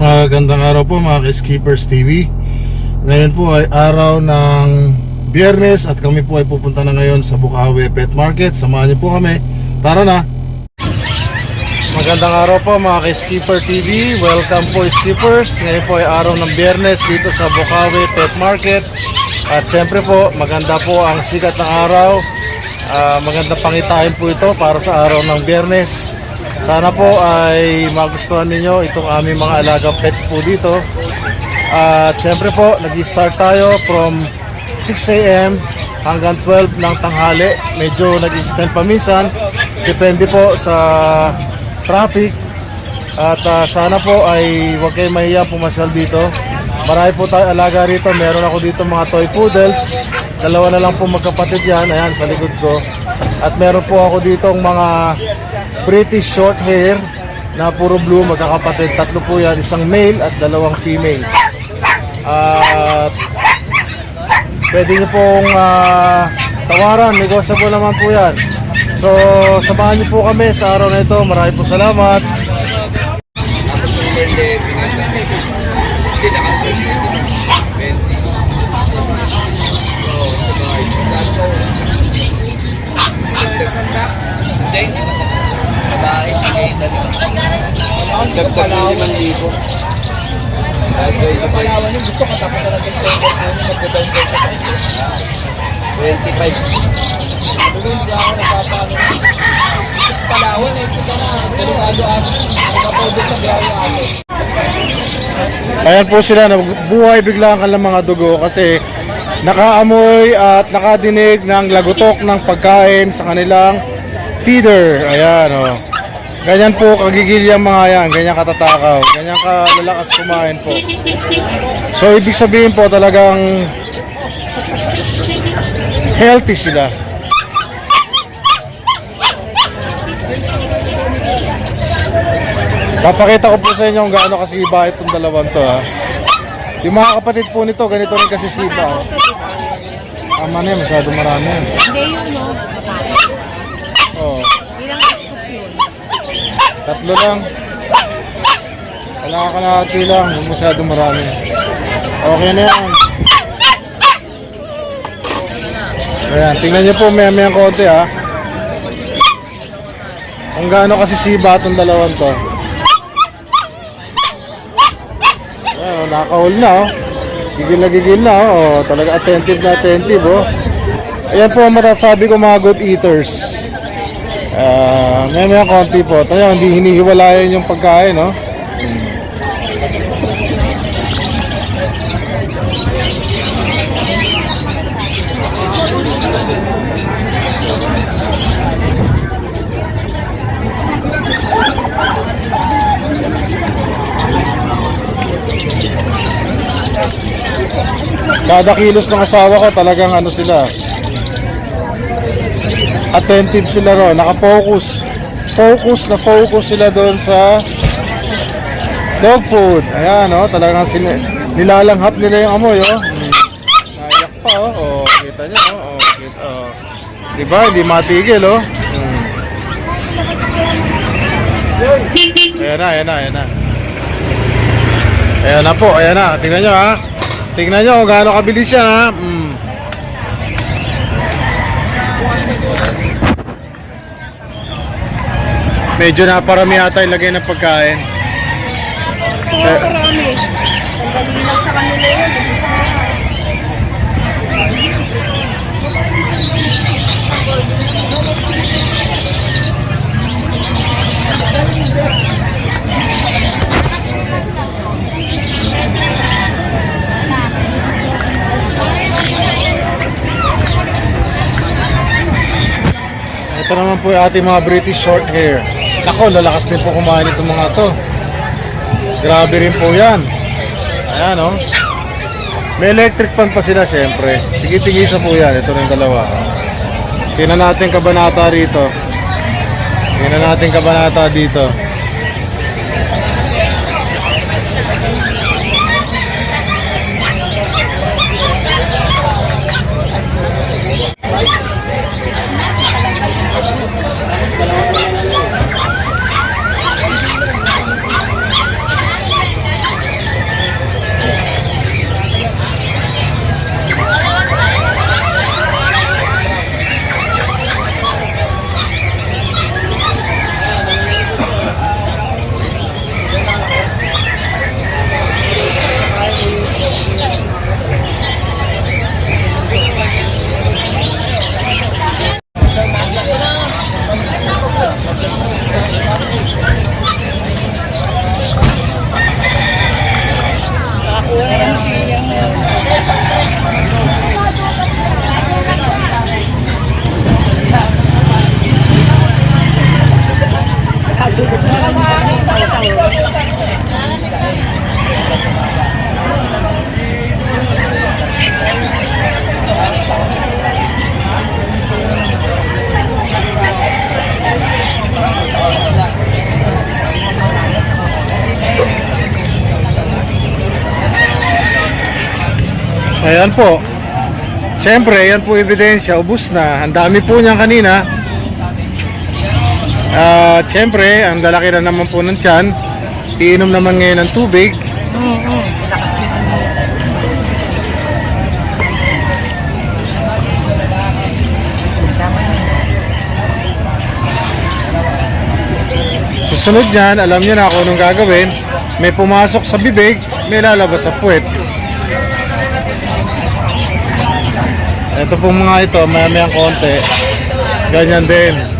Magandang araw po mga ka-Skippers TV Ngayon po ay araw ng biyernes At kami po ay pupunta na ngayon sa Bukawi Pet Market. Samahan niyo po kami. Tara na! Magandang araw po mga ka-Skipper TV Welcome po Skippers. Ngayon po ay araw ng biyernes dito sa Bukawi Pet Market. At siyempre po maganda po ang sikat ng araw. Ah, Maganda pangitain po ito para sa araw ng biyernes sana po ay magustuhan ninyo itong aming mga alagang pets po dito. At siyempre po, nag-start tayo from 6 a.m. hanggang 12 ng tanghali. Medyo nag-extend pa minsan. Depende po sa traffic. At ah, sana po ay huwag kayong mahiya pumasyal dito. Marami po tayo alaga rito. Meron ako dito mga toy poodles. Dalawa na lang po magkapatid yan. Ayan, sa likod ko. At meron po ako dito mga British short hair na puro blue magkakapatid. Tatlo po yan. Isang male at dalawang females. At pwede nyo pong ah, tawaran. Negosyable naman po yan. So, samahan nyo po kami sa araw na ito. Maraming po salamat. Tapos yung verde, pinasa. Sila ang sulit. 20. So, sabay. Sato. Hindi. Babae, pinita. Dagdag ng limang libo. Yung palawan yung gusto ko tapos na natin 20 ano magda-down ko sa 25. Pero hindi ako napapano. Palawan eh, ito na. Delikado ako. Nakapagod sa biyahe ako. Ayan po sila, buhay bigla ang kanilang mga dugo kasi nakaamoy at nakadinig ng lagutok ng pagkain sa kanilang feeder. Ayan o. Oh. Ganyan po kagigil yung mga yan, ganyan katatakaw, ganyan kalalakas kumain po. So ibig sabihin po talagang healthy sila. Papakita ko po sa inyo kung gaano kasiba itong dalawang to ha. Yung mga kapatid po nito, ganito rin kasi siba. oh. Tama na yun, masyado marami yun. Hindi yun, no? Babae. Oh, Ilang scoop yun? Tatlo lang. Wala ka kalahati lang, huwag masyado marami. Okay na yan. Ayan, tingnan niyo po maya maya konti ha. Kung gaano kasi siba itong dalawang to. Ayan, oh, nakahol na oh. Gigil na gigil na oh. oh. Talaga attentive na attentive oh. Ayan po ang matasabi ko mga good eaters. Ah, may may konti po. Tayo, hindi hinihiwalayan yung pagkain, no? Kada kilos ng asawa ko talagang ano sila. Attentive sila ro, nakafocus. Focus na focus sila doon sa dog food. Ayan, oh, talagang sin nilalanghap nila yung amoy, oh. Hmm. Nayak pa, oh. oh kita niyo, oh. oh kita, oh. Diba, hindi matigil, oh. Hmm. Ayan na, ayan na, ayan na. Ayan na po, ayan na. Tingnan nyo, ha. Tingnan nyo kung gaano kabilis yan, ha. Mm. Medyo naparami yata ilagay ng pagkain. Oo. Ang dali lang sa kanila yun. Ito naman po yung ating mga British short hair. Nako, lalakas din po kumain itong mga to. Grabe rin po yan. Ayan, oh. May electric fan pa sila, syempre. Sige-tigisa po yan. Ito rin dalawa. Tingnan natin kabanata rito. Tingnan natin kabanata dito. Ayan po. Siyempre, yan po ebidensya. Ubus na. Ang dami po niyan kanina. At siyempre, ang lalaki na naman po ng tiyan. Iinom naman ngayon ng tubig. Susunod niyan, alam niyo na kung anong gagawin. May pumasok sa bibig, may lalabas sa puwet. Ito pong mga ito, maya-mayang konti. Ganyan din.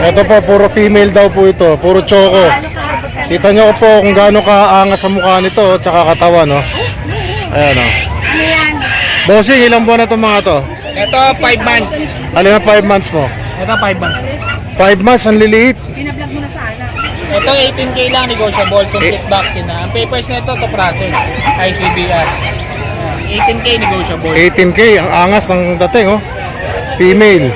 Ito po, puro female daw po ito. Puro choco. Kita nyo po kung gaano kaangas sa mukha nito, tsaka katawan, no? Ayan, no? Ano? Bossing, ilang buwan na itong mga to? Ito, 5 months. Alin na 5 months mo? Ito, 5 months. 5 months, ang liliit. Pinablog mo na sana. Ito, 18K lang negotiable, complete vaccine na. Ang papers na ito, to process, ICBR. 18K negotiable. 18k, ang angas ng dating, oh. Female.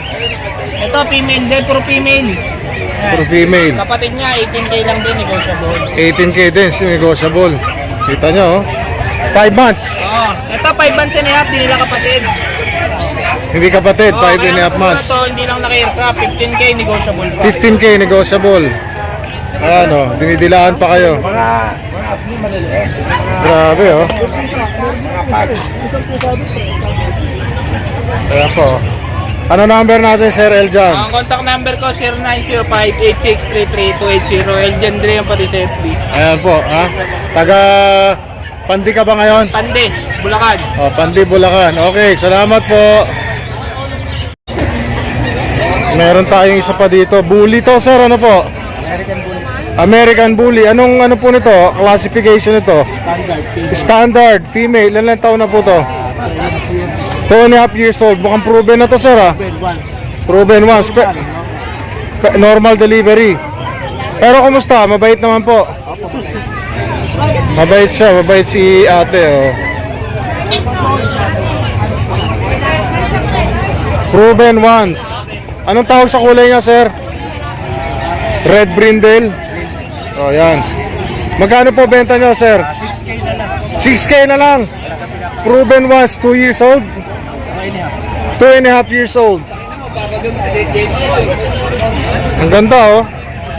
Ito, female din, puro female. Ayan. Puro female. Kapatid niya, 18K lang din negotiable. 18k din, negotiable. Kita nyo, oh. 5 months. Oh, ito 5 months and a half, di nila kapatid. Hindi kapatid, Oh, 5 kaya and a half months. na To, hindi lang naka-aircraft, 15K negotiable pa. 15k negotiable. Ano, dinidilaan pa kayo. Grabe, oh. Ayan po. Ano number natin, Sir Eljan? Ang contact number ko 0905-8633-280. Eljan Dre yung pati sa FB. Ayan po, ha? Taga Pandi ka ba ngayon? Pande, Bulacan. Oh, Pandi, Bulacan. Okay, salamat po. Meron tayong isa pa dito. Bully to, sir. Ano po? American Bully. American Bully. Anong ano po nito? Classification nito? Standard. Standard, female. Ilan taon na po to? 2 and a half years old. Mukhang proven na to, sir, ha? Proven once. Pe- pe- normal delivery. Pero kumusta? Mabait naman po. Mabait siya. Mabait si ate, oh. Proven once. Anong tawag sa kulay niya, sir? Red brindle. Oh, yan. Magkano po benta niyo, sir? 6K na lang. Proven once, 2 years old. 2 and a half years old. Ang ganda oh.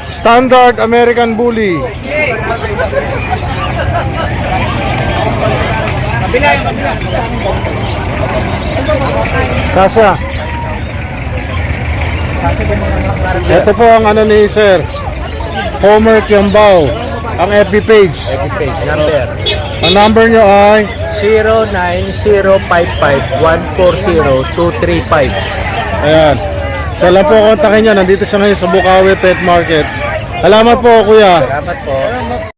Standard American Bully. Kasha. Ito po ang ano ni Sir. Homer Kiambao. Ang FB page. Number. Ang number nyo ay 0905-140-235. Ayan. Sa lang po kontakin niya. Nandito siya ngayon sa Bukawi Pet Market. Salamat po, kuya. Salamat po.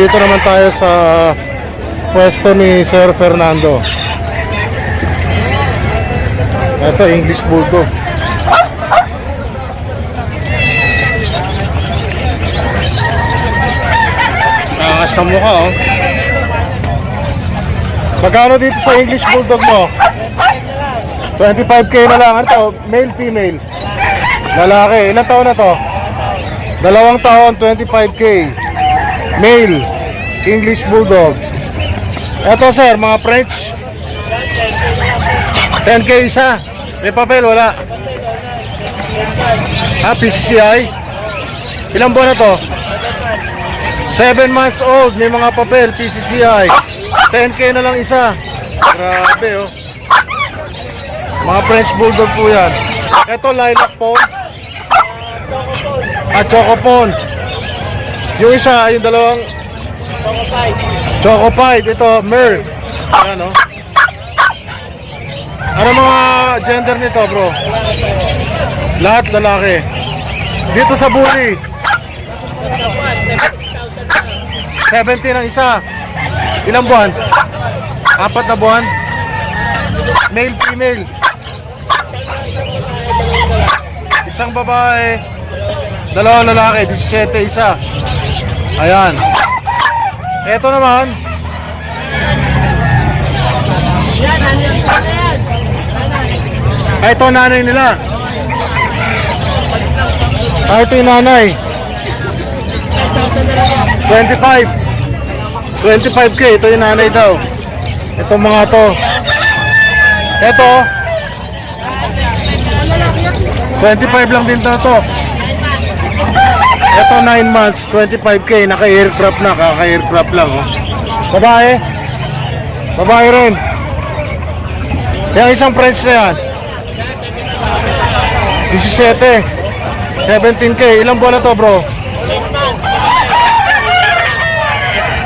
Nandito naman tayo sa pwesto ni Sir Fernando. Ito, English Bulldog. Angas na mukha, oh. Magkano dito sa English Bulldog mo? 25k na lang. Ano to? Male, female? Lalaki. Ilan taon na to? Dalawang taon, 25k. Male. English Bulldog. Eto sir, mga French. 10k isa. May papel, wala. Ah, PCCI. Ilang buwan na to? 7 months old, may mga papel, PCCI. 10k na lang isa. Grabe oh. Mga French Bulldog po yan. Ito lilac po. At Choco Pond. Yung isa, yung dalawang Choco Pie. Ito, Mer. Ayan oh. Ano mga gender nito bro? Lahat lalaki. Dito sa Buri. 70 ang isa. Ilang buwan? Apat na buwan? Male, female. Isang babae. Dalawang lalaki. 17 isa. Ayan. Ito naman. Ito nanay nila. Ay, ito yung nanay. 25. 25k, ito yung nanay daw. Ito mga to. Ito. 25 lang din na to. Ito 9 months, 25k, naka-aircraft na, kaka-aircraft lang. Oh. Babae. Babae rin. Yung isang French na yan. 17. 17k. Ilang buwan na to bro?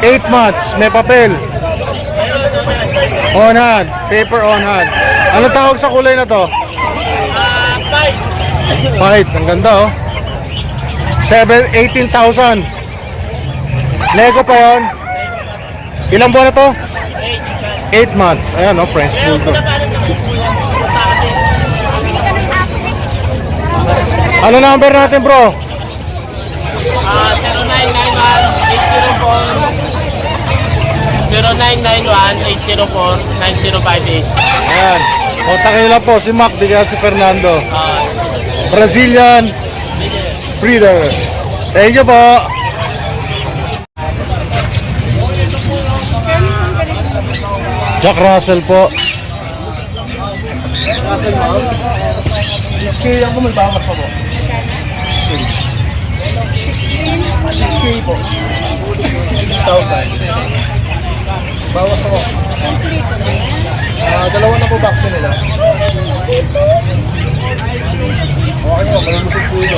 8 months. May papel. On hand. Paper on hand. Ano tawag sa kulay na to? White. Ang ganda oh. 7, 18,000. Lego pa yon. Ilang buwan na to? 8 months. Ayan oh, French Bulldog. Ano number natin bro? Ah, 0991-804-0991-804-9058. Ayan. Kontakin nyo lang po si Mac, di si Fernando. Ah, Brazilian breeder. Thank you po. Jack Russell po. Scale ako may bawas pa po. Scale. Scale po. 6,000. Bawas ako. Ah, dalawa na po vaccine nila. Okay mo, malulusog po ito.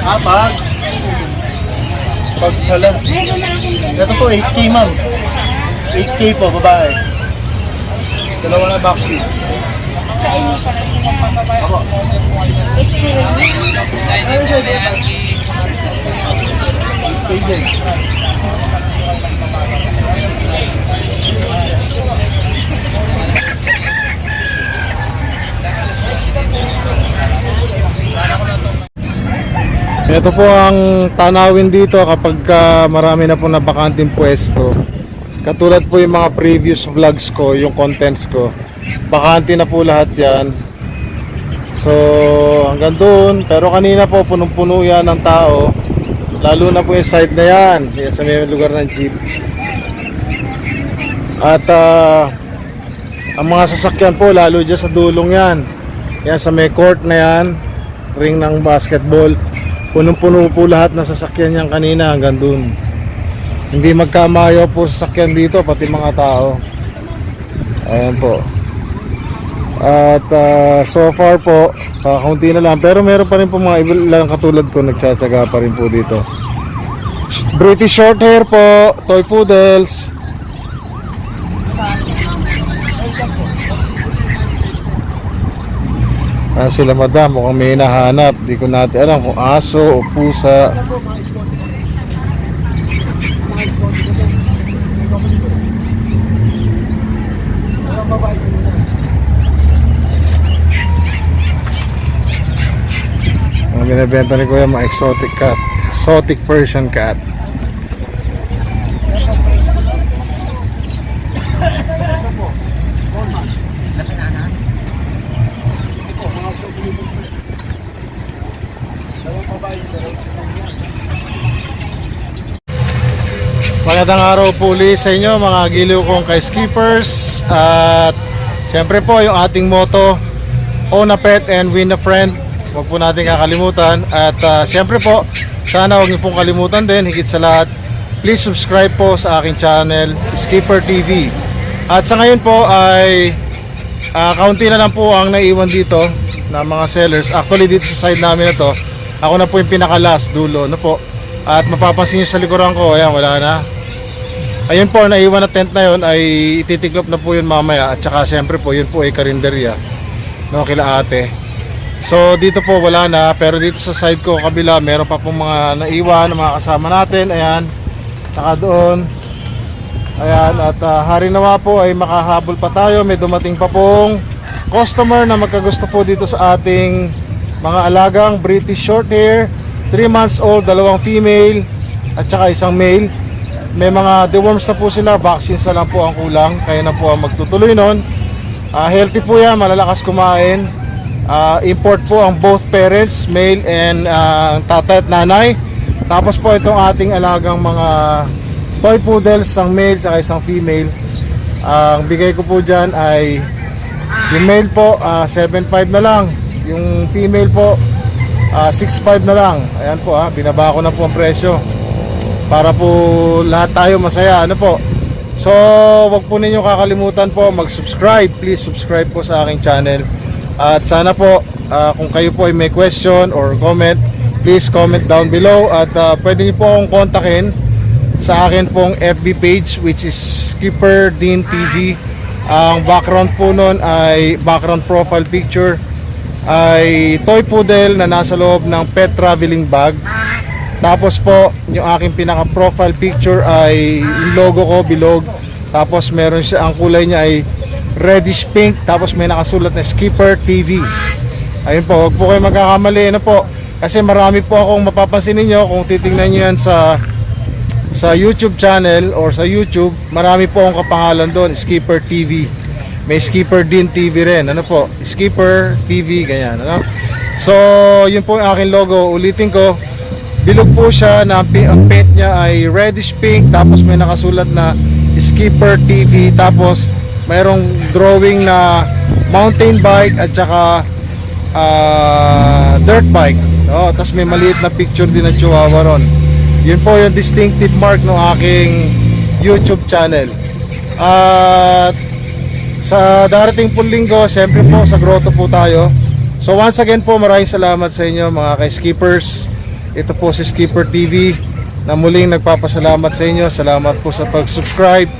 Ah, pag? Pag hala. Ito po, 8K ma'am. 8K po, babae. Dalawa na vaccine. Ako. Pwede. Ito po ang tanawin dito kapag ka marami na po na bakanting pwesto. Katulad po yung mga previous vlogs ko, yung contents ko. Bakante na po lahat yan. So, hanggang doon. Pero kanina po, punong-puno yan ng tao. Lalo na po yung side na yan. Yan sa may lugar ng jeep. At ah, ang mga sasakyan po, lalo dyan sa dulong yan. Yan sa may court na yan. Ring ng basketball. Punong-puno po lahat ng sasakyan yan kanina hanggang doon. Hindi magkamayo po sasakyan dito, pati mga tao. Ayan po. At ah, so far po, kakaunti na lang. Pero meron pa rin po mga ilang katulad ko nagtsatsaga pa rin po dito. British short hair po, toy poodles. Ah, sila madam, mukhang may hinahanap. Di ko natin alam kung aso o pusa. Ang binibenta ni Kuya mga exotic cat. Exotic Persian cat. Magandang araw po ulit sa inyo mga giliw kong kay skippers at siyempre po yung ating motto own a pet and win a friend huwag po natin kakalimutan at uh, siyempre po sana huwag niyo pong kalimutan din higit sa lahat please subscribe po sa aking channel, Skipper TV. At sa ngayon po ay ah, kaunti na lang po ang naiwan dito na mga sellers. Actually dito sa side namin na to, ako na po yung pinaka last dulo, no po. At mapapansin nyo sa likuran ko, ayan wala na. Ayun po, naiwan na tent na yun ay ititiklop na po yun mamaya at saka syempre po yun po ay karinderya no, kila ate. So dito po wala na pero dito sa side ko kabila meron pa pong mga naiwan mga kasama natin. Ayan. Saka doon. Ayan at ah, hari nawa po ay makahabol pa tayo. May dumating pa pong customer na magkagusto po dito sa ating mga alagang British short hair. 3 months old, dalawang female at saka isang male. May mga deworms na po sila, vaccines na lang po ang kulang. Kaya na po ang magtutuloy nun. Ah, healthy po yan, malalakas kumain. Ah, import po ang both parents, male and ang tatay at nanay. Tapos po itong ating alagang mga toy poodles, isang male at isang female. Ang bigay ko po dyan ay yung male po, ah, 7.5 na lang. Yung female po, ah, 6.5 na lang. Ayan po ha, binaba ko na po ang presyo para po lahat tayo masaya. Ano po? So wag po ninyo kakalimutan po mag-subscribe. Please subscribe po sa aking channel. At sana po ah, kung kayo po ay may question or comment please comment down below. At ah, pwede niyo po akong kontakin sa akin pong FB page which is Skipper Dean TV ang background po nun ay background profile picture ay toy poodle na nasa loob ng pet traveling bag tapos po, yung aking pinaka profile picture ay yung logo ko bilog. Tapos meron siya ang kulay niya ay reddish pink tapos may nakasulat na Skipper TV. Ayun po, huwag po kayo magkakamali ano po. Kasi marami po akong mapapansin ninyo kung titingnan niyo yan sa sa YouTube channel or sa YouTube, marami po akong kapangalan doon, Skipper TV. May Skipper din TV rin. Ano po? Skipper TV, ganyan. Ano? So, yun po yung aking logo. Ulitin ko, bilog po siya na ang paint niya ay reddish pink tapos may nakasulat na Skipper TV tapos mayroong drawing na mountain bike at saka ah, dirt bike. Oh, tapos may maliit na picture din ng chihuahua ron. Yun po yung distinctive mark ng aking YouTube channel. At sa darating po linggo syempre po sa grotto po tayo. So once again po maraming salamat sa inyo mga kay-skippers ito po si Skipper TV na muling nagpapasalamat sa inyo. Salamat po sa pag-subscribe.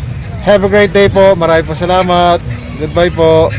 Have a great day po. Maraming salamat. Goodbye po.